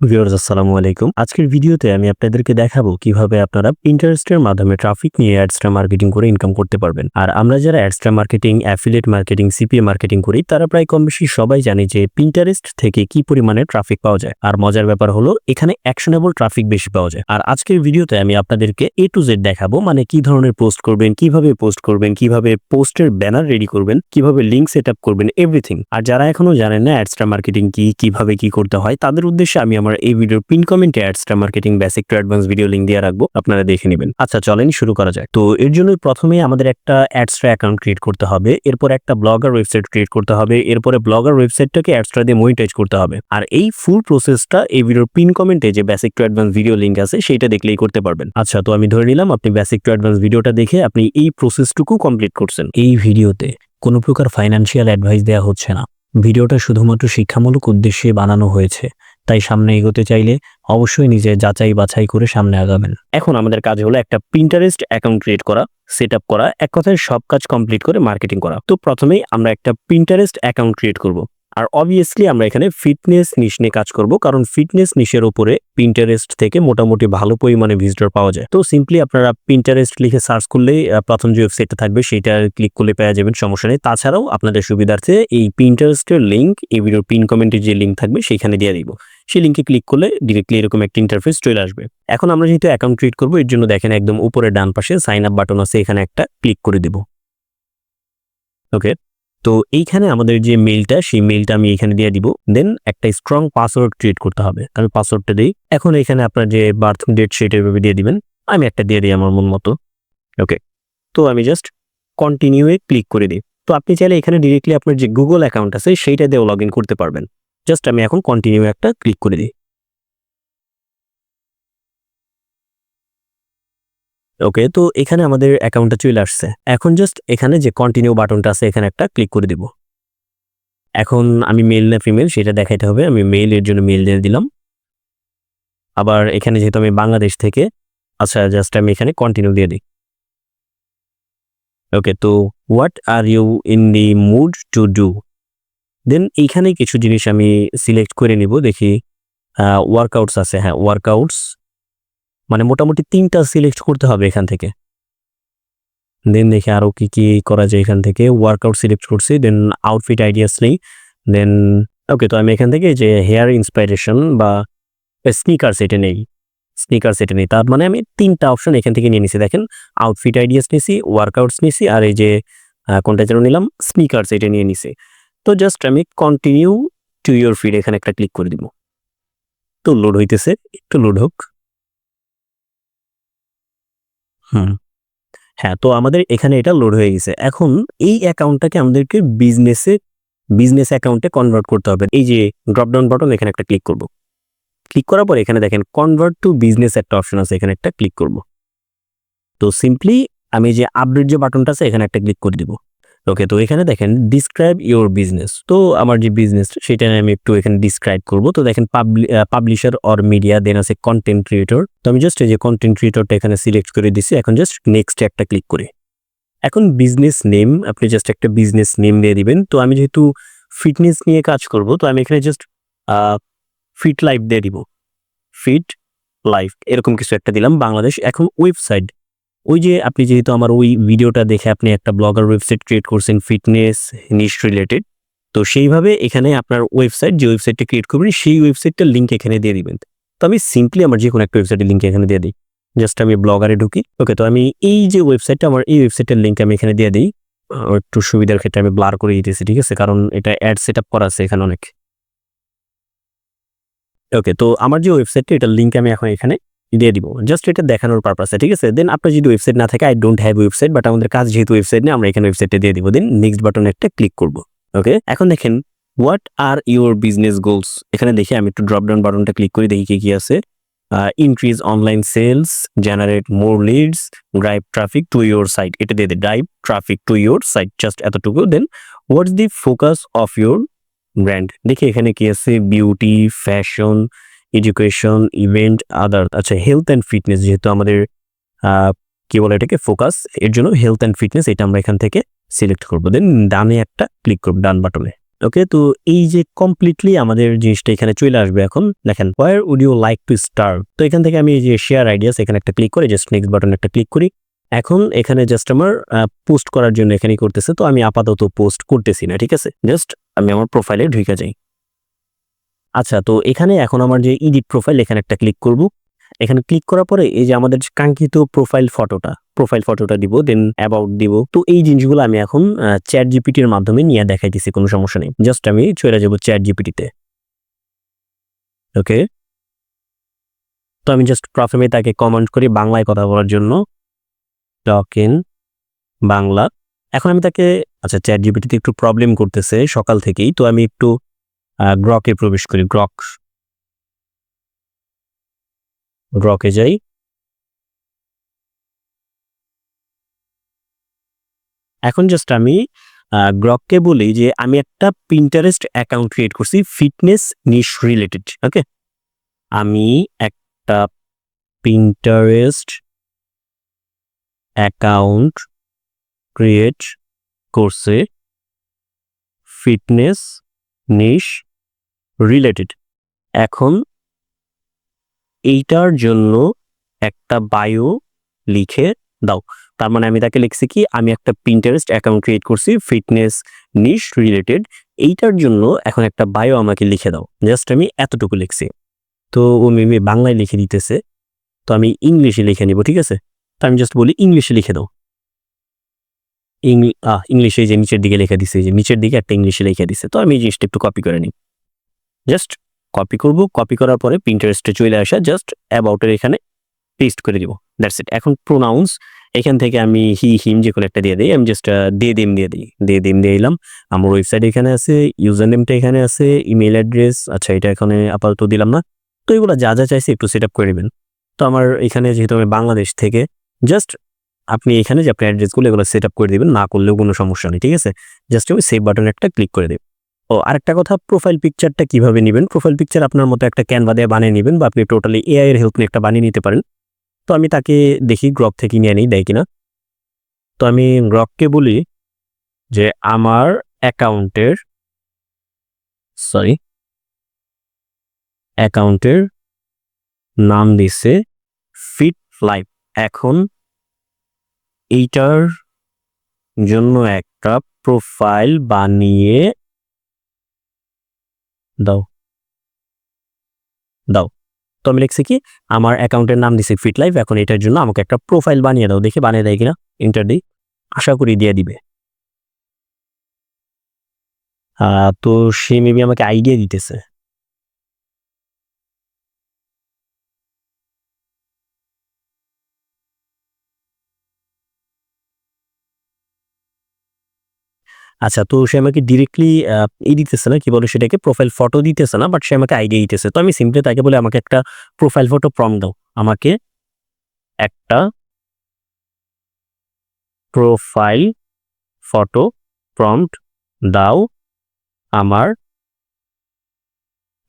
Viewers, আসসালামু আলাইকুম। আজকের ভিডিওতে আমি আপনাদেরকে দেখাবো কীভাবে আপনারা পিন্টারেস্টের মাধ্যমে ট্রাফিক নিয়ে অ্যাডস্ট্রা মার্কেটিং করে ইনকাম করতে পারবেন। আর আমরা যারা Adsterra marketing affiliate marketing CPA marketing করি, তারা প্রায় কম বেশি সবাই জানে যে পিন্টারেস্ট থেকে কি পরিমাণে ট্রাফিক পাওয়া যায়। আর মজার ব্যাপার হলো, এখানে অ্যাকশনেবল ট্রাফিক বেশি পাওয়া যায়। আর আজকের ভিডিওতে আমি আপনাদেরকে এ টু জেড দেখাবো মানে কি ধরনের পোস্ট করবেন, কীভাবে পোস্ট করবেন, কীভাবে পোস্টের ব্যানার রেডি করবেন, কীভাবে লিঙ্ক সেট করবেন এভরিথিং আর যারা এখনও জানেন না অ্যাডস্ট্রা মার্কেটিং কি, কীভাবে কি করতে হয়, তাদের উদ্দেশ্যে আমি আমার এই ভিডিওর পিন কমেন্টে Adsterra marketing basic to advance video link দিয়ে রাখব, আপনারা দেখে নেবেন। আচ্ছা চলেন শুরু করা যায় তো এর জন্য প্রথমে আমাদের একটা অ্যাডস্ট্রা অ্যাকাউন্ট ক্রিয়েট করতে হবে, এরপর একটা ব্লগার ওয়েবসাইট ক্রিয়েট করতে হবে, এরপরে ব্লগার ওয়েবসাইটটাকে অ্যাডস্ট্রা দিয়ে মনিটাইজ করতে হবে। আর এই ফুল প্রসেসটা এই ভিডিওর পিন কমেন্টে যে basic to advance video link আছে সেটা দেখলেই করতে পারবেন। আচ্ছা তো আমি ধরে নিলাম, আপনি বেসিক টু অ্যাডভান্স ভিডিওটা দেখে আপনি এই প্রসেসটুকু কমপ্লিট করছেন। এই ভিডিওতে কোনো প্রকার ফাইন্যান্সিয়াল অ্যাডভাইস দেওয়া হচ্ছে না। ভিডিওটা শুধুমাত্র শিক্ষামূলক উদ্দেশ্যে বানানো হয়েছে। তাই সামনে এগোতে চাইলে অবশ্যই নিজে যাচাই বাছাই করে সামনে আগাবেন। এখন আমাদের কাজ হলো একটা প্রিন্টারেস্ট অ্যাকাউন্ট ক্রিয়েট করা সেট করা, এক কথায় সব কাজ কমপ্লিট করে মার্কেটিং করা। তো প্রথমেই আমরা একটা প্রিন্টারেস্ট অ্যাকাউন্ট ক্রিয়েট করব। আর অবভিয়াসলি আমরা এখানে ফিটনেস নিশ নিয়ে কাজ করব কারণ ফিটনেস নিশের উপরে পিন্টারেস্ট থেকে মোটামুটি ভালো পরিমাণে ভিজিটর পাওয়া যায়। তো সিম্পলি আপনারা পিন্টারেস্ট লিখে সার্চ করলেই আহ, প্রথম যে ওয়েবসাইটটা থাকবে সেটা ক্লিক করলে পেয়ে যাবেন সমস্যা নেই। তাছাড়াও আপনাদের সুবিধার্থে এই পিন্টারেস্টের লিঙ্ক এই ভিডিওর পিন কমেন্টের যে লিঙ্ক থাকবে সেখানে দিয়ে দিব। সেই লিঙ্কে ক্লিক করলে ডিরেক্টলি এরকম একটা ইন্টারফেস চলে আসবে। এখন আমরা যেহেতু অ্যাকাউন্ট ক্রিয়েট করব এর জন্য দেখেন একদম উপরে ডান পাশে সাইন আপ বাটন আছে এখানে একটা ক্লিক করে দেব। ওকে তো এইখানে আমাদের যে মেলটা সেই মেইলটা আমি এখানে দিয়ে দিব। দেন একটা স্ট্রং পাসওয়ার্ড ক্রিয়েট করতে হবে। আমি পাসওয়ার্ডটা দিই। এখন এখানে আপনার যে বার্থ ডেট সেটা এভাবে দিয়ে দিবেন। আমি একটা দিয়ে দিই আমার মন মতো। ওকে তো আমি জাস্ট কন্টিনিউয়ে ক্লিক করে দিই। তো আপনি চাইলে এখানে ডিরেক্টলি আপনার যে গুগল অ্যাকাউন্ট আছে, সেইটা দিয়েও লগ করতে পারবেন। জাস্ট আমি এখন কন্টিনিউ একটা ক্লিক করে দিই। ওকে তো এখানে আমাদের অ্যাকাউন্টটা চলে আসছে। এখন জাস্ট এখানে যে কন্টিনিউ বাটনটা আছে, এখানে একটা ক্লিক করে দিব। এখন আমি মেল না ফিমেল সেটা দেখাইতে হবে। আমি মেল এর জন্য মেল দিয়ে দিলাম। আবার এখানে যেহেতু আমি বাংলাদেশ থেকে আচ্ছা জাস্ট আমি এখানে কন্টিনিউ দিয়ে দিই। ওকে তো what are you in the mood to do then এইখানে কিছু জিনিস আমি সিলেক্ট করে নিব, দেখি ওয়ার্কআউটস আছে। হ্যাঁ ওয়ার্কআউটস মানে মোটামুটি তিনটা সিলেক্ট করতে হবে এখান থেকে। দেন দেখে আরও কি কি করা যায় এখান থেকে। ওয়ার্কআউট সিলেক্ট করছি দেন আউটফিট আইডিয়াস নেই। দেন ওকে তো আমি এখান থেকে যে হেয়ার ইন্সপাইরেশন বা স্নিকার্স এটা নেই। স্নিকার্স এটা নেই। তার মানে আমি তিনটা অপশন এখান থেকে নিয়ে নিছি। দেখেন আউটফিট আইডিয়াস নিছি ওয়ার্কআউটস নিছি, আর এই যে কোনটা যেন নিলাম স্নিকার্স এটা নিয়ে নিছি। তো জাস্ট আমি কন্টিনিউ টু ইউর ফিড এখানে একটা ক্লিক করে দিব। তো লোড হইতেছে, একটু লোড হোক। হুম। হ্যাঁ তো আমাদের এখানে এটা লোড হয়ে গেছে। এখন এই অ্যাকাউন্টটাকে আমাদেরকে বিজনেসে বিজনেস অ্যাকাউন্টে কনভার্ট করতে হবে। এই যে ড্রপডাউন বাটন এখানে একটা ক্লিক করব। ক্লিক করার পর এখানে দেখেন কনভার্ট টু বিজনেস একটা অপশন আছে, এখানে একটা ক্লিক করব। তো সিম্পলি আমি যে আপডেট যে বাটনটা আছে, এখানে একটা ক্লিক করে দিব। ওকে তো এখানে দেখেন ডিসক্রাইব ইওর বিজনেস তো আমার যে বিজনেস সেটা আমি একটু এখানে ডিসক্রাইব করব। তো দেখেন পাবলিশার অর মিডিয়া দেন আছে কন্টেন্ট ক্রিয়েটর তো আমি জাস্ট এই যে কন্টেন্ট ক্রিয়েটরটা এখানে সিলেক্ট করে দিছি, এখন জাস্ট নেক্সট একটা ক্লিক করি। এখন বিজনেস নেম আপনি জাস্ট একটা বিজনেস নেম দিয়ে দিবেন। তো আমি যেহেতু ফিটনেস নিয়ে কাজ করব, তো আমি এখানে জাস্ট ফিট লাইফ দিয়ে দিব। ফিট লাইফ এরকম কিছু একটা দিলাম বাংলাদেশ। এখন ওয়েবসাইট ওই যে আপনি যেহেতু আমার ওই ভিডিওটা দেখে আপনি একটা ব্লগার ওয়েবসাইট ক্রিয়েট করছেন ফিটনেস নিশ রিলেটেড তো সেইভাবে এখানে আপনার ওয়েবসাইট, যে ওয়েবসাইটটা ক্রিয়েট করবেন, সেই ওয়েবসাইটটার লিঙ্ক এখানে দিয়ে দিবেন। তো আমি সিম্পলি আমার যে কোনো একটা ওয়েবসাইটের লিঙ্ক এখানে দিয়ে দিই। জাস্ট আমি ব্লগারে ঢুকি। ওকে তো আমি এই যে ওয়েবসাইটটা, আমার এই ওয়েবসাইটের লিঙ্ক আমি এখানে দিয়ে দিই। একটু সুবিধার ক্ষেত্রে আমি ব্লার করে দিতেছি, ঠিক আছে? কারণ এটা অ্যাড সেট আপ করা আছে এখানে অনেক। ওকে তো আমার যে ওয়েবসাইটটা, এটার লিঙ্ক আমি এখন এখানে দিয়ে দিব। জাস্ট এটা দেখানোর পারপাসে ঠিক আছে? দেন আপনার যদি ওয়েবসাইট না থাকে I don't have website but আমাদের কাজ যেহেতু ওয়েবসাইট নেই, আমরা এখানে ওয়েবসাইটটা দিয়ে দিব। দেন নেক্সট বাটনে একটা ক্লিক করব ওকে এখন দেখেন what are your business goals এখানে দেখি, আমি একটু ড্রপ ডাউন বাটনটা ক্লিক করে, দেখি কি কি আছে। Increase online sales generate more leads drive traffic to your site এটা দিয়ে দেয় drive traffic to your site just এতটুকু। Then what's the focus of your brand দেখি এখানে কি আছে beauty fashion education event other আচ্ছা হেলথ অ্যান্ড ফিটনেস যেহেতু আমাদের কি বলে এটাকে ফোকাস এর জন্য হেলথ অ্যান্ড ফিটনেস এটা আমরা এখান থেকে সিলেক্ট করব। দেন ডানে একটা ক্লিক করব, ডান বাটনে ওকে তো এই যে কমপ্লিটলি আমাদের জিনিসটা এখানে চলে আসবে এখন, দেখেন where would you like to start তো এখান থেকে আমি এই যে শেয়ার আইডিয়াস এখানে একটা ক্লিক করে জাস্ট নেক্সট বাটন একটা ক্লিক করি। এখন এখানে জাস্ট আমার পোস্ট করার জন্য এখানে করতেছে, তো আমি আপাতত পোস্ট করতেছি না, ঠিক আছে? জাস্ট আমি আমার প্রোফাইলে ঢুকে যাই। আচ্ছা তো এখানে এখন আমার যে ইডিট প্রোফাইল এখানে একটা ক্লিক করব। এখানে ক্লিক করার পরে এই যে আমাদের কাঙ্ক্ষিত প্রোফাইল ফটোটা প্রোফাইল ফটোটা দিব দেন অ্যাবাউট দিব। তো এই জিনিসগুলো আমি এখন চ্যাট জিপিটির মাধ্যমে নিয়ে দেখাইতেছি, কোনো সমস্যা নেই। জাস্ট আমি চলে যাব চ্যাট জিপিটিতে ওকে তো আমি জাস্ট প্রথমে তাকে কমেন্ট করি বাংলায় কথা বলার জন্য। Talk in Bangla. এখন আমি তাকে আচ্ছা চ্যাট জিপিটিতে একটু প্রবলেম করতেছে সকাল থেকেই, তো আমি একটু গ্রকে প্রবেশ করি, গ্রক। গ্রকে যাই। এখন জাস্ট আমি গ্রককে বলি যে আমি একটা পিন্টারেস্ট অ্যাকাউন্ট ক্রিয়েট করছি ফিটনেস নিশ রিলেটেড ওকে আমি একটা পিন্টারেস্ট অ্যাকাউন্ট ক্রিয়েট করছে ফিটনেস নিশ রিলেটেড এখন এইটার জন্য একটা বায়ো লিখে দাও। তার মানে আমি তাকে লিখছি কি? আমি একটা পিন্টারেস্ট অ্যাকাউন্ট ক্রিয়েট করছি ফিটনেস নিশ রিলেটেড এইটার জন্য এখন একটা বায়ো আমাকে লিখে দাও। জাস্ট আমি এতটুকু লিখছি। তো ও মেমে বাংলায় লিখে দিতেছে। তো আমি ইংলিশে লিখে নিব, ঠিক আছে? তো আমি জাস্ট বলি ইংলিশে লিখে দাও। ইংলিশে যে নিচের দিকে লিখে দিছে যে নিচের দিকে একটা ইংলিশে লিখে দিছে। তো আমি এই জিনিসটা একটু কপি করে নিই। জাস্ট কপি করব কপি করার পরে প্রিন্টারেস্টে চলে আসা জাস্ট অ্যাবাউটের এখানে পেস্ট করে দিব। দ্যাটস ইট এখন প্রোনাউন্স এখান থেকে আমি হি হিম যে কোনো একটা দিয়ে দিই। আমি জাস্ট দে দিম, দিয়ে দিই। দে দিম, দিয়ে দিলাম। আমার ওয়েবসাইট এখানে আছে ইউজার নেমটা এখানে আছে ইমেল অ্যাড্রেস আচ্ছা এটা এখানে আপাতত দিলাম না। তো এগুলো যা যা চাইছে একটু সেট আপ করে নেবেন। তো আমার এখানে যেহেতু আমি বাংলাদেশ থেকে জাস্ট আপনি এখানে যে আপনি অ্যাড্রেসগুলো এগুলো সেট আপ করে দেবেন, না করলেও কোনো সমস্যা নেই, ঠিক আছে? জাস্ট আমি সেভ বাটন একটা ক্লিক করে দেব। ও, আরেকটা কথা প্রোফাইল পিকচারটা কীভাবে নেবেন? প্রোফাইল পিকচার আপনার মতো একটা ক্যানভা দিয়ে বানিয়ে নেবেন বা আপনি টোটালি এআই এর হেল্প নিয়ে একটা বানিয়ে নিতে পারেন। তো আমি তাকে দেখি গ্রক থেকে নিয়ে নিই দেয় কিনা? তো আমি গ্রককে বলি যে আমার অ্যাকাউন্টের সরি অ্যাকাউন্টের নাম দিছে ফিট লাইফ এখন এইটার জন্য একটা প্রোফাইল বানিয়ে দাও। দাও। তো আমি লিখছি কি, আমার অ্যাকাউন্টের নাম দিছি ফিট লাইফ এখন এটার জন্য আমাকে একটা প্রোফাইল বানিয়ে দাও। দেখি বানিয়ে দেয় কিনা। ইন্টার দিই আশা করি দিয়ে দিবে। তো সে মেবি আমাকে আইডিয়া দিতেছে। আচ্ছা তো সে আমাকে ডিরেক্টলি ই দিতেছে না, কি বলে সেটাকে? প্রোফাইল ফটো দিতেছে না বাট সে আমাকে আইডিয়া দিতেছে। তো আমি সিম্পলি তাকে বলে, আমাকে একটা প্রোফাইল ফটো প্রম দাও। আমাকে একটা প্রোফাইল ফটো প্রম্পট দাও আমার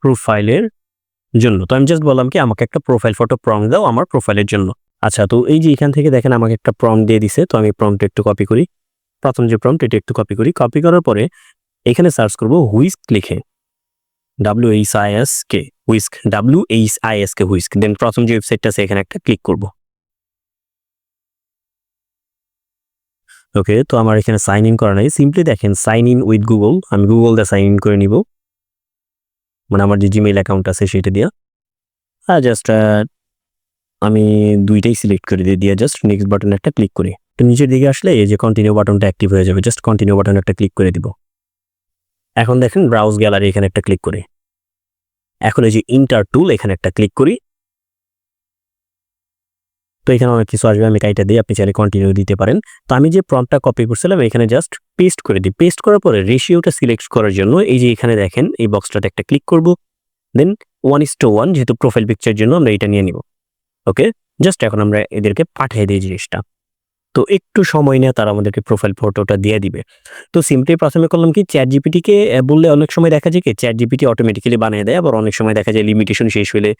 প্রোফাইলের জন্য। তো আমি জাস্ট বললাম কি, আমাকে একটা প্রোফাইল ফটো প্রম দাও আমার প্রোফাইলের জন্য। আচ্ছা তো এই যে এখান থেকে দেখেন, আমাকে একটা প্রম দিয়ে দিছে। তো আমি প্রমটা একটু কপি করি। প্রথম যে প্রম্পট এটা একটু কপি করি। কপি করার পরে এখানে সার্চ করব হুইস্ক লিখে। W H I S K Whisk W H I S K Whisk then প্রথম যে ওয়েবসাইটটা আছে, এখানে একটা ক্লিক করব। ওকে তো আমার এখানে সাইন ইন করা নাই। সিম্পলি দেখেন সাইন ইন উইথ গুগল আমি গুগল দিয়ে সাইন ইন করে নিব। মানে আমার যে জিমেইল অ্যাকাউন্ট আছে, সেটা দিয়ে। আর জাস্ট আমি দুইটাই সিলেক্ট করে দিয়ে দিয়ে জাস্ট নেক্সট বাটন একটা ক্লিক করি। তো নিচের দিকে আসলে এই যে কন্টিনিউ বাটনটা অ্যাক্টিভ হয়ে যাবে জাস্ট কন্টিনিউ বাটন একটা ক্লিক করে দিব। এখন দেখেন ব্রাউজ গ্যালারি এখানে একটা ক্লিক করি। এখন এই যে ইন্টার টুল এখানে একটা ক্লিক করি। তো এখানে অনেক কিছু আসবে, আমি কাইটা দিই আপনি চাইলে কন্টিনিউ দিতে পারেন। তো আমি যে প্রম্পটটা কপি করছিলাম, এখানে জাস্ট পেস্ট করে দিই। পেস্ট করার পরে রেশিওটা সিলেক্ট করার জন্য এই যে এখানে দেখেন এই বক্সটাতে একটা ক্লিক করব। Then one is to one যেহেতু প্রোফাইল পিকচার জন্য আমরা এটা নিয়ে নিব। ওকে জাস্ট এখন আমরা এদেরকে পাঠিয়ে দিই জিনিসটা। তো একটু সময় নিয়ে তারা আমাদেরকে প্রোফাইল ফটোটা দিয়ে দিবে। তো সিম্পলি প্রথমে করলাম কি চ্যাট জিপিটিকে বললে অনেক সময় দেখা যায় কি চ্যাট জিপিটি অটোমেটিক্যালি বানিয়ে দেয়, আবার অনেক সময় দেখা যায় লিমিটেশন শেষ হলে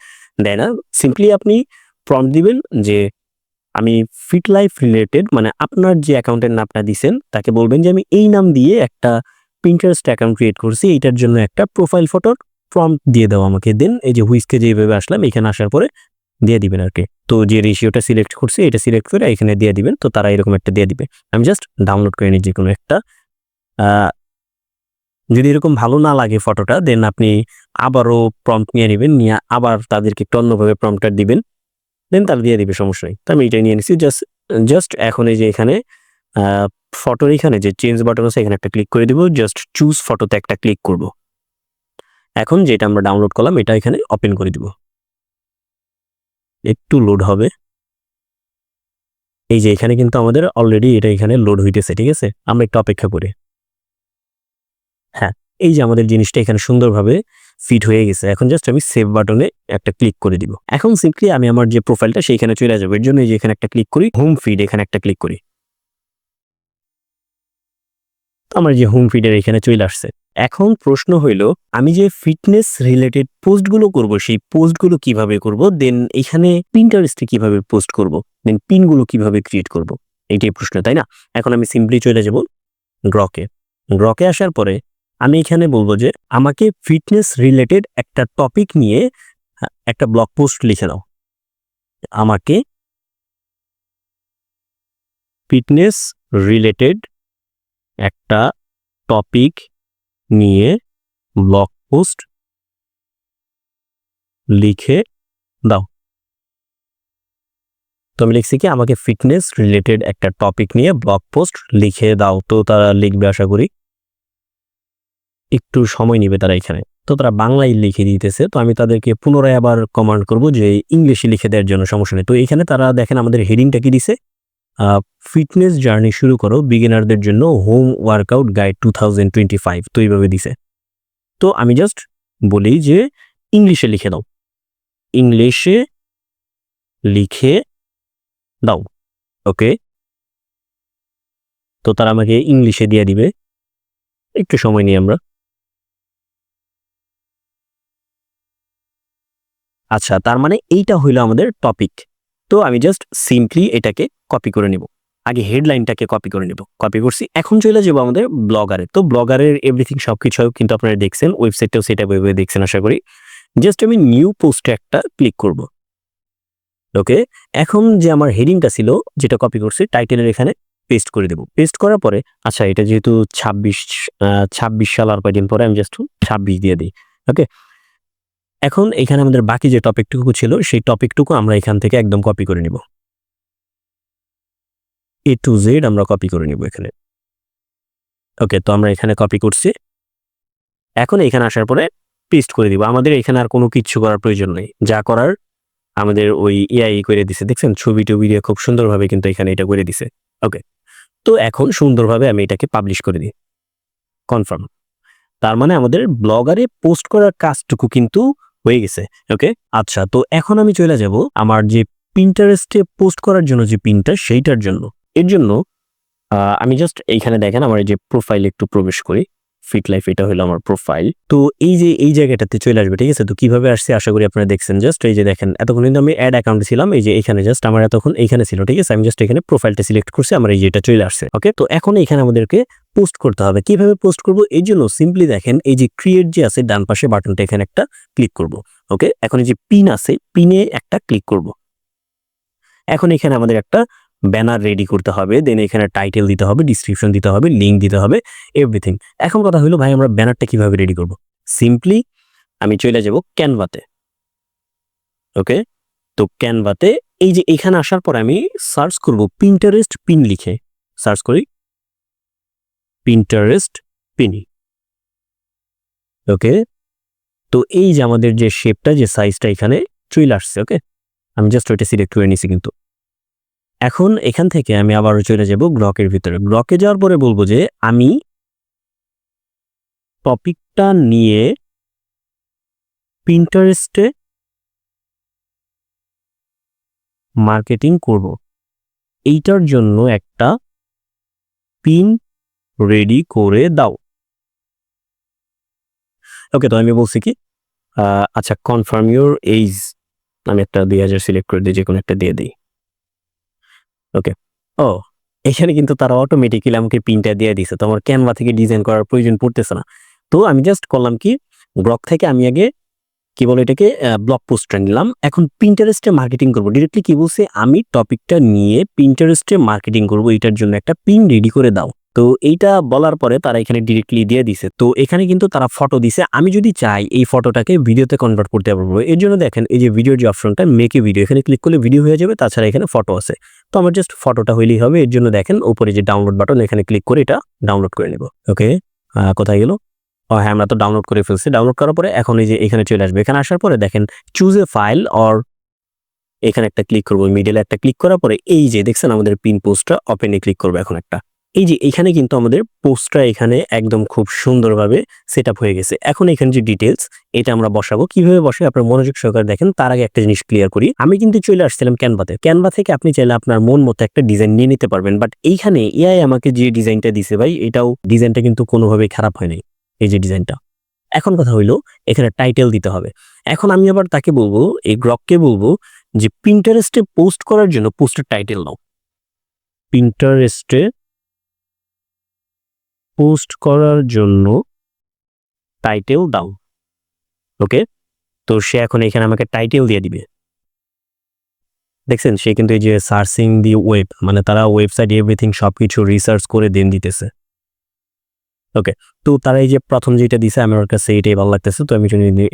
দেয় না। সিম্পলি আপনি ফর্ম দিবেন যে, আমি ফিট লাইফ রিলেটেড মানে আপনার যে অ্যাকাউন্টের নামটা দিছেন, তাকে বলবেন যে, আমি এই নাম দিয়ে একটা প্রিন্টারেস্ট অ্যাকাউন্ট ক্রিয়েট করছি এটার জন্য একটা প্রোফাইল ফটোর প্রম্পট দিয়ে দাও আমাকে। দেন এই যে হুইসকে যেভাবে আসলাম, এখানে আসার পরে দিয়ে দিবেন আর কি তো যে রেশিওটা সিলেক্ট করছি, এটা সিলেক্ট করে এখানে দিয়ে দিবেন, তো তারা এরকম একটা দিয়ে দিবে। আমি জাস্ট ডাউনলোড করে নিই যে কোনো একটা যদি এরকম ভালো না লাগে ফটোটা দেন আপনি আবারও প্রম্পট নিয়ে নেবেন, নিয়ে আবার তাদেরকে একটু অন্যভাবে প্রম্পটার দিবেন। দেন তারা দিয়ে দিবে, সমস্যা নেই। তো আমি এটাই নিয়ে নিচ্ছি জাস্ট জাস্ট এখন এই যে এখানে ফটোর এখানে যে চেঞ্জ বাটন আছে, এখানে একটা ক্লিক করে দিব জাস্ট চুজ ফটোতে একটা ক্লিক করব। এখন যেটা আমরা ডাউনলোড করলাম, এটা এখানে ওপেন করে দিব। একটু লোড হবে। এই যে এখানে কিন্তু আমাদের অলরেডি এটা এখানে লোড হইতেছে, ঠিক আছে? আমরা একটু অপেক্ষা করি। হ্যাঁ এই যে আমাদের জিনিসটা এখানে সুন্দরভাবে ফিট হয়ে গেছে। এখন জাস্ট আমি সেভ বাটনে একটা ক্লিক করে দিব। এখন সিম্পলি আমি আমার যে প্রোফাইলটা সেইখানে চলে যাব। এর জন্য এই যে এখানে একটা ক্লিক করি হোম ফিড এখানে একটা ক্লিক করি। আমার যে হোম ফিডের এখানে চলে আসছে। এখন প্রশ্ন হইল, আমি যে ফিটনেস রিলেটেড পোস্টগুলো করব, সেই পোস্টগুলো কীভাবে করব? দেন এখানে পিন্টারেস্টে কীভাবে পোস্ট করব? দেন পিনগুলো কীভাবে ক্রিয়েট করব? এইটাই প্রশ্ন, তাই না? এখন আমি সিম্পলি চলে যাব গ্রকে গ্রকে আসার পরে আমি এখানে বলব যে, আমাকে ফিটনেস রিলেটেড একটা টপিক নিয়ে একটা ব্লগ পোস্ট লিখে দাও। আমাকে ফিটনেস রিলেটেড একটা টপিক নিয়ে ব্লগ পোস্ট লিখে দাও। তো আমি লিখছি কি, আমাকে ফিটনেস রিলেটেড একটা টপিক নিয়ে ব্লগ পোস্ট লিখে দাও। তো তারা লিখবে আশা করি। একটু সময় নেবে তারা এখানে। তো তারা বাংলায় লিখে দিতেছে। তো আমি তাদেরকে পুনরায় আবার কমান্ড করব যে ইংলিশে লিখে দেওয়ার জন্য সমস্যা নেই। তো এখানে তারা দেখেন আমাদের হেডিংটা কি দিছে? ফিটনেস জার্নি শুরু করো বিগিনারদের জন্য home workout guide two thousand twenty five তো এইভাবে দিছে। তো আমি জাস্ট বলি যে ইংলিশে লিখে দাও। ইংলিশে লিখে দাও ওকে তো তারা আমাকে ইংলিশে দিয়ে দিবে। একটু সময় নিই আমরা। আচ্ছা তার মানে এইটা হইল আমাদের টপিক তো আমি জাস্ট সিম্পলি এটাকে কপি করে নিব। আগে হেডলাইনটাকে কপি করে নিব। কপি করছি, এখন চলে যাব আমাদের ব্লগারে তো ব্লগারের এভরিথিং সব কিছু কিন্তু আপনারা দেখছেন ওয়েবসাইটটাও সেটা ওয়েবে দেখছেন আশা করি। জাস্ট আমি নিউ পোস্টে একটা ক্লিক করব। ওকে এখন যে আমার হেডিংটা ছিল, যেটা কপি করছি টাইটেলের এখানে পেস্ট করে দেব। পেস্ট করার পরে আচ্ছা এটা যেহেতু ছাব্বিশ ছাব্বিশ সাল আর কয়দিন পরে, আমি জাস্ট ছাব্বিশ দিয়ে দিই। ওকে এখন এখানে আমাদের বাকি যে টপিকটুকু ছিল, সেই টপিকটুকু আমরা এখান থেকে একদম কপি করে নিব। এ টু জেড আমরা কপি করে নিব এখানে। ওকে তো আমরা এখানে কপি করছি। এখন এখানে আসার পরে পেস্ট করে দিব। আমাদের এখানে আর কোনো কিচ্ছু করার প্রয়োজন নেই। যা করার আমাদের ওই এআই করে দিছে। দেখছেন? ছবি টবি দিয়ে খুব সুন্দরভাবে কিন্তু এখানে এটা করে দিছে। ওকে তো এখন সুন্দরভাবে আমি এটাকে পাবলিশ করে দিই। কনফার্ম তার মানে আমাদের ব্লগারে পোস্ট করার কাজটুকু কিন্তু হয়ে গেছে ওকে আচ্ছা তো এখন আমি চলে যাব আমার যে পিন্টারেস্টে পোস্ট করার জন্য যে পিনটা সেইটার জন্য। এর জন্য আমি জাস্ট এইখানে দেখেন আমার এই যে প্রোফাইল একটু প্রবেশ করি। ফিট লাইফ এটা হলো আমার প্রোফাইল তো এই যে, এই জায়গাটাতে চলে আসবে, ঠিক আছে? তো কীভাবে আসছে? আশা করি আপনারা দেখছেন জাস্ট এই যে দেখেন, এতক্ষণ কিন্তু আমি অ্যাড অ্যাকাউন্টে ছিলাম, এই যে এখানে জাস্ট আমার এতক্ষণ এখানে ছিল, ঠিক আছে? আমি জাস্ট এখানে প্রোফাইলটা সিলেক্ট করছি, আমার এই যে এটা চলে আসছে ওকে তো এখন এখানে আমাদেরকে পোস্ট করতে হবে। কীভাবে পোস্ট করব? এই জন্য সিম্পলি দেখেন, এই যে ক্রিয়েট যে আছে, ডান পাশে বাটনটা এখানে একটা ক্লিক করব ওকে এখন এই যে পিন আছে পিনে একটা ক্লিক করব। এখন এখানে আমাদের একটা ব্যানার রেডি করতে হবে দেন এখানে টাইটেল দিতে হবে ডিসক্রিপশন দিতে হবে লিঙ্ক দিতে হবে এভরিথিং এখন কথা হলো, ভাই, আমরা ব্যানারটা কীভাবে রেডি করব? সিম্পলি আমি চলে যাব ক্যানভাতে ওকে তো ক্যানভাতে এই যে এখানে আসার পর আমি সার্চ করব পিন্টারেস্ট পিন লিখে। সার্চ করি। পিন্টারেস্ট পিনি ওকে তো এই যে আমাদের যে শেপটা যে সাইজটা এখানে চলে আসছে ওকে আমি জাস্ট ওইটা সিলেক্ট করে নিছি কিন্তু। এখন এখান থেকে আমি আবারও চলে যাব ব্লকের ভিতরে। ব্লকে যাওয়ার পরে বলব যে আমি টপিকটা নিয়ে পিন্টারেস্টে মার্কেটিং করব। এইটার জন্য একটা পিন রেডি করে দাও। ওকে, তো আমি বলছি কি আচ্ছা কনফার্ম ইউর এইজ আমি একটা দুই হাজার সিলেক্ট করে দিই যে কোনো একটা দিয়ে দিই। ওকে ও, এখানে কিন্তু তারা অটোমেটিক্যালি আমাকে পিনটা দিয়ে দিছে। তো আমার ক্যানভা থেকে ডিজাইন করার প্রয়োজন পড়তেছে না। তো আমি জাস্ট করলাম কি ব্লক থেকে আমি আগে, কি বলে এটাকে ব্লক পোস্টটা নিলাম। এখন প্রিন্টারেস্টে মার্কেটিং করব। ডিরেক্টলি কি বলছে, আমি টপিকটা নিয়ে প্রিন্টারেস্টে মার্কেটিং করব। এটার জন্য একটা পিন রেডি করে দাও। তো এইটা বলার পরে তারা এখানে ডিরেক্টলি দিয়ে দিছে। তো এখানে কিন্তু তারা ফটো দিছে। আমি যদি চাই এই ফটোটাকে ভিডিওতে কনভার্ট করতে পারব। এর জন্য দেখেন, এই যে ভিডিওর যে অপশনটা মেকে ভিডিও এখানে ক্লিক করলে ভিডিও হয়ে যাবে, তাছাড়া এখানে ফটো আছে। তো আমার জাস্ট ফটোটা হইলেই হবে। এর জন্য দেখেন, উপরে যে ডাউনলোড বাটন এখানে ক্লিক করে এটা ডাউনলোড করে নেব। ওকে কোথায় গেল? হ্যাঁ আমরা তো ডাউনলোড করে ফেলছি। ডাউনলোড করার পরে এখন এই যে এখানে চলে আসবে। এখানে আসার পরে দেখেন চুজ এ ফাইল অর এখানে একটা ক্লিক করব। মিডলে একটা ক্লিক করার পরে এই যে দেখছেন, আমাদের পিন পোস্টটা ওপেনে ক্লিক করব এখন একটা। এই যে এখানে কিন্তু আমাদের পোস্টটা এখানে একদম খুব সুন্দরভাবে সেট হয়ে গেছে। এখন এখানে যে ডিটেলস এটা আমরা বসাবো। কীভাবে বসে আপনার মনোযোগ সহকারে দেখেন, তার আগে একটা জিনিস ক্লিয়ার করি। আমি কিন্তু চলে আসছিলাম ক্যানভাতে ক্যানভা থেকে আপনি চাইলে আপনার মন মতো একটা ডিজাইন নিয়ে নিতে পারবেন। বাট এইখানে এআই আমাকে যে ডিজাইনটা দিছে ভাই, এটাও ডিজাইনটা কিন্তু কোনোভাবেই খারাপ হয় নাই এই যে ডিজাইনটা এখন কথা হইল, এখানে টাইটেল দিতে হবে। এখন আমি আবার তাকে বলব, এই গ্রককে বলব, যে প্রিন্টারেস্টে পোস্ট করার জন্য পোস্টের টাইটেল নাও। পিন্টারেস্টে পোস্ট করার জন্য টাইটেল দাও। ওকে? তো সে এখন এখানে আমাকে টাইটেল দিয়ে দিবে। দেখছেন? সে কিন্তু এই যে সার্চিং দি ওয়েব মানে তারা ওয়েবসাইট, এভরিথিং সব কিছু রিসার্চ করে দেন দিতেছে। ওকে? তো তারা এই যে প্রথম যেটা দিছে, আমার কাছে এটাই ভালো লাগতেছে, তো আমি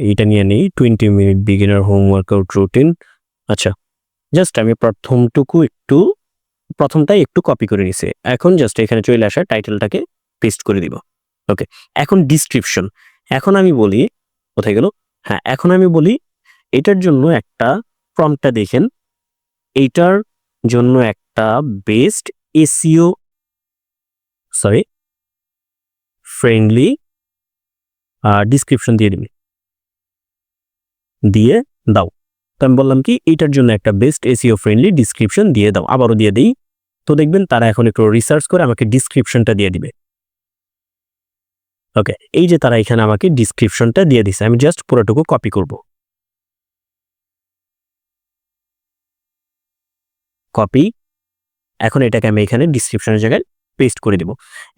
এইটা নিয়ে নিই। Twenty minute beginner home workout routine আচ্ছা জাস্ট আমি প্রথমটুকু একটু, প্রথমটাই একটু কপি করে নিছি। এখন জাস্ট এখানে চলে আসা টাইটেলটাকে পেস্ট করে দিব ওকে এখন ডিসক্রিপশন এখন আমি বলি, কোথায় গেল? হ্যাঁ এখন আমি বলি, এটার জন্য একটা প্রম্পটটা দেখেন। এইটার জন্য একটা best SEO sorry friendly description দিয়ে দিবি। দিয়ে দাও। তো আমি বললাম কি, এটার জন্য একটা বেস্ট এসিও ফ্রেন্ডলি ডিসক্রিপশন দিয়ে দাও, আবারও দিয়ে দিই। তো দেখবেন তারা এখন একটু রিসার্চ করে আমাকে ডিসক্রিপশনটা দিয়ে দিবে। ওকে এই যে তারা এখানে আমাকে ডিসক্রিপশনটা দিয়ে দিছে, আমি জাস্ট পুরোটুকু কপি করব। কপি এখন এটাকে আমি এখানে ডিসক্রিপশনের জায়গায় পেস্ট করে দেব।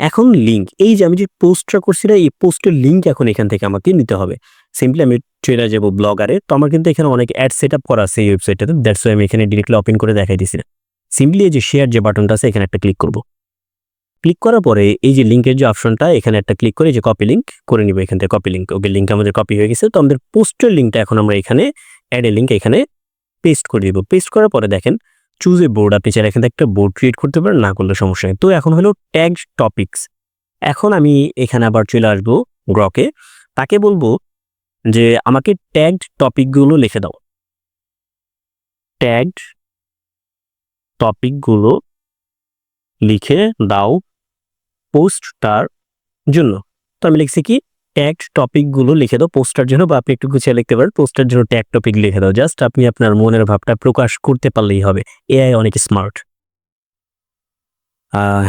এখন লিঙ্ক এই যে আমি যে পোস্টটা করছি না, এই পোস্টের লিঙ্ক এখন এখান থেকে আমাকে নিতে হবে। সিম্পলি আমি চলে যাব ব্লগারে তো আমার কিন্তু এখানে অনেক অ্যাড সেট আপ করা আছে এই ওয়েবসাইটটাতে দ্যাটস আমি এখানে ডিরেক্টলি ওপেন করে দেখাই দিছি না সিম্পলি যে শেয়ার যে বাটনটা আছে, এখানে একটা ক্লিক করব। ক্লিক করার পরে এই যে লিঙ্কের যে অপশনটা এখানে একটা ক্লিক করে যে কপি লিঙ্ক করে নিব এখান থেকে কপি লিঙ্ক ওকে লিঙ্ক আমাদের কপি হয়ে গেছে। তো আমাদের পোস্টের লিঙ্কটা এখন আমরা এখানে অ্যাড এ লিঙ্ক এখানে পেস্ট করে দিব। পেস্ট করার পরে দেখেন চুজ এ বোর্ড আপনি চাইলে এখান থেকে একটা বোর্ড ক্রিয়েট করতে পারেন, না করলে সমস্যা নেই। তো এখন হলো ট্যাগ টপিকস এখন আমি এখানে আবার চলে আসব গ্রকে তাকে বলব যে আমাকে ট্যাগড টপিকগুলো লিখে দাও। ট্যাগড টপিকগুলো লিখে দাও। পোস্টটার জন্য। তো আমি লিখছি কি ট্যাগ টপিকগুলো লিখে দাও পোস্টার জন্য বা আপনি একটু গুছিয়ে লিখতে পারেন পোস্টার জন্য ট্যাগ টপিক লিখে দাও। জাস্ট আপনি আপনার মনের ভাবটা প্রকাশ করতে পারলেই হবে। এআই অনেক স্মার্ট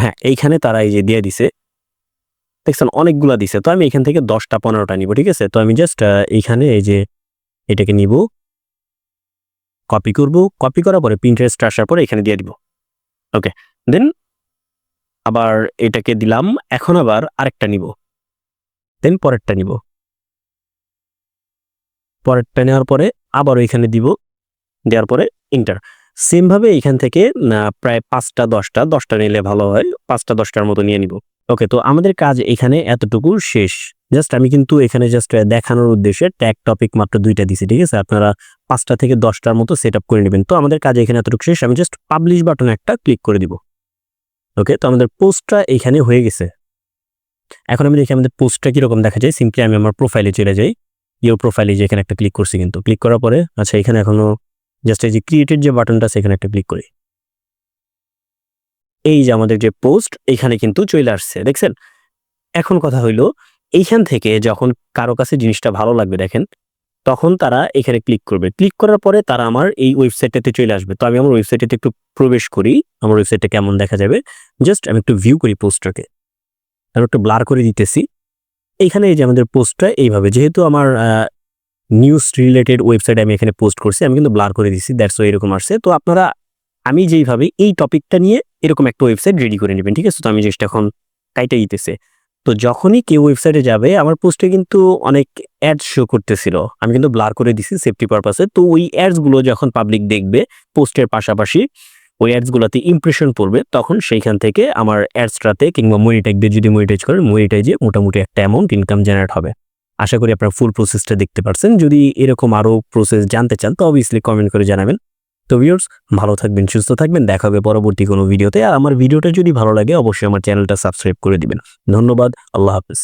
হ্যাঁ এইখানে তারা এই যে দিয়ে দিছে। দেখছেন, অনেকগুলা দিছে। তো আমি এখান থেকে দশটা পনেরোটা নিব, ঠিক আছে? তো আমি জাস্ট এইখানে এই যে এটাকে নিব। কপি করব। কপি করার পরে প্রিন্টারেস্ট আসার পরে এখানে দিয়ে দিব। ওকে দেন আবার এটাকে দিলাম, এখন আবার আরেকটা নিব। দেন পরেরটা নিব। পরেরটা নেওয়ার পরে আবার এখানে দিব, দেওয়ার পরে ইন্টার সেমভাবে এখান থেকে প্রায় পাঁচটা, দশটা দশটা নিলে ভালো হয়, পাঁচটা, দশটার মতো নিয়ে নিব। ওকে তো আমাদের কাজ এখানে এতটুকু শেষ। জাস্ট আমি কিন্তু এখানে জাস্ট দেখানোর উদ্দেশ্যে ট্যাগ টপিক মাত্র দুইটা দিছি, ঠিক আছে? আপনারা পাঁচটা থেকে দশটার মতো সেট করে নেবেন। তো আমাদের কাজ এখানে এতটুকু শেষ। আমি জাস্ট পাবলিশ বাটন একটা ক্লিক করে দিব। ওকে তো আমাদের পোস্টটা এখানে হয়ে গেছে। এখন আমি দেখি আমাদের পোস্টটা কীরকম দেখা যায়। সিম্পলি আমি আমার প্রোফাইলে চলে যাই। ইউর প্রোফাইলে যে এখানে একটা ক্লিক করছি কিন্তু। ক্লিক করার পরে আচ্ছা এখানে এখনও জাস্ট এই যে ক্রিয়েটেড যে বাটনটা সেখানে একটা ক্লিক করি। এই যে আমাদের যে পোস্ট এখানে কিন্তু চলে আসছে। দেখছেন? এখন কথা হইল, এইখান থেকে যখন কারও কাছে জিনিসটা ভালো লাগবে, দেখেন তখন তারা এখানে ক্লিক করবে। ক্লিক করার পরে তারা আমার এই ওয়েবসাইটটাতে চলে আসবে। তো আমি আমার ওয়েবসাইটটাতে একটু প্রবেশ করি। আমার ওয়েবসাইটটা কেমন দেখা যাবে? জাস্ট আমি একটু ভিউ করি পোস্টটাকে আমি একটু ব্লার করে দিতেছি। এইখানে এই যে আমাদের পোস্টটা এইভাবে। যেহেতু আমার নিউজ রিলেটেড ওয়েবসাইট আমি এখানে পোস্ট করছি, আমি কিন্তু ব্লার করে দিচ্ছি দ্যাটস এরকম আসছে। তো আপনারা, আমি যেইভাবে এই টপিকটা নিয়ে এরকম একটা ওয়েবসাইট রেডি করে নেবেন, ঠিক আছে? তো আমি জাস্ট এখন কাইটা দিতেছে। তো যখনই কেউ ওয়েবসাইটে যাবে, আমার পোস্টে কিন্তু অনেক অ্যাডস শো করতেছিল। আমি কিন্তু ব্লার করে দিছি সেফটি পারপাসে তো ওই অ্যাডসগুলো যখন পাবলিক দেখবে পোস্টের পাশাপাশি ওই অ্যাডসগুলোতে ইমপ্রেশন পড়বে, তখন সেইখান থেকে আমার অ্যাডসটাতে কিংবা মনিটাইক দিয়ে যদি মনিটাইজ করেন মনিটাইজে মোটামুটি একটা অ্যামাউন্ট ইনকাম জেনারেট হবে। আশা করি আপনারা ফুল প্রসেসটা দেখতে পারছেন। যদি এরকম আরও প্রসেস জানতে চান, তো অবভিয়াসলি কমেন্ট করে জানাবেন। তো ভিউর্স ভালো থাকবেন, সুস্থ থাকবেন, দেখা হবে পরবর্তী কোনো ভিডিওতে আর আমার ভিডিওটা যদি ভালো লাগে, অবশ্যই আমার চ্যানেলটা সাবস্ক্রাইব করে দিবেন। ধন্যবাদ, আল্লাহ হাফিজ।